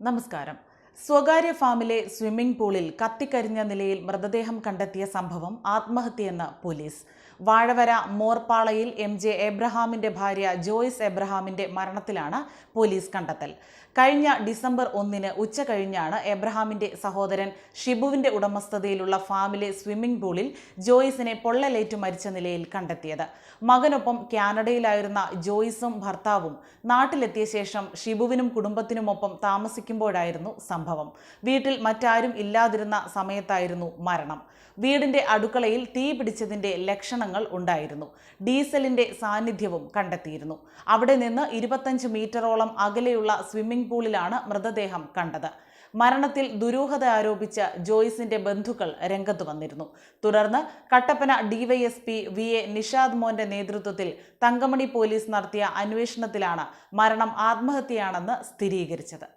നമസ്കാരം സ്വകാര്യ ഫാമിലെ സ്വിമ്മിംഗ് പൂളിൽ കത്തിക്കരിഞ്ഞ നിലയിൽ മൃതദേഹം കണ്ടെത്തിയ സംഭവം ആത്മഹത്യയെന്ന് പോലീസ്. വാഴവര മോർപ്പാളയിൽ എം ജെ എബ്രഹാമിന്റെ ഭാര്യ ജോയ്സ് എബ്രഹാമിന്റെ മരണത്തിലാണ് പോലീസ് കണ്ടെത്തൽ. കഴിഞ്ഞ ഡിസംബർ ഒന്നിന് ഉച്ച കഴിഞ്ഞാണ് എബ്രഹാമിന്റെ സഹോദരൻ ഷിബുവിന്റെ ഉടമസ്ഥതയിലുള്ള ഫാമിലെ സ്വിമ്മിംഗ് പൂളിൽ ജോയ്സിനെ പൊള്ളലേറ്റു മരിച്ച നിലയിൽ കണ്ടെത്തിയത്. മകനൊപ്പം കാനഡയിലായിരുന്ന ജോയ്സും ഭർത്താവും നാട്ടിലെത്തിയ ശേഷം ഷിബുവിനും കുടുംബത്തിനുമൊപ്പം താമസിക്കുമ്പോഴായിരുന്നു സംഭവം. വീട്ടിൽ മറ്റാരും ഇല്ലാതിരുന്ന സമയത്തായിരുന്നു മരണം. വീടിന്റെ അടുക്കളയിൽ തീ പിടിച്ചതിന്റെ ലക്ഷണങ്ങൾ ഉണ്ടായിരുന്നു. ഡീസലിന്റെ സാന്നിധ്യവും കണ്ടെത്തിയിരുന്നു. അവിടെ നിന്ന് ഇരുപത്തഞ്ച് മീറ്ററോളം അകലെയുള്ള സ്വിമ്മിംഗ് പൂളിലാണ് മൃതദേഹം കണ്ടത്. മരണത്തിൽ ദുരൂഹത ആരോപിച്ച ജോയ്സിന്റെ ബന്ധുക്കൾ രംഗത്ത് വന്നിരുന്നു. തുടർന്ന് Kattappana DYSP V A Nishad മോന്റെ നേതൃത്വത്തിൽ തങ്കമണി പോലീസ് നടത്തിയ അന്വേഷണത്തിലാണ് മരണം ആത്മഹത്യയാണെന്ന് സ്ഥിരീകരിച്ചത്.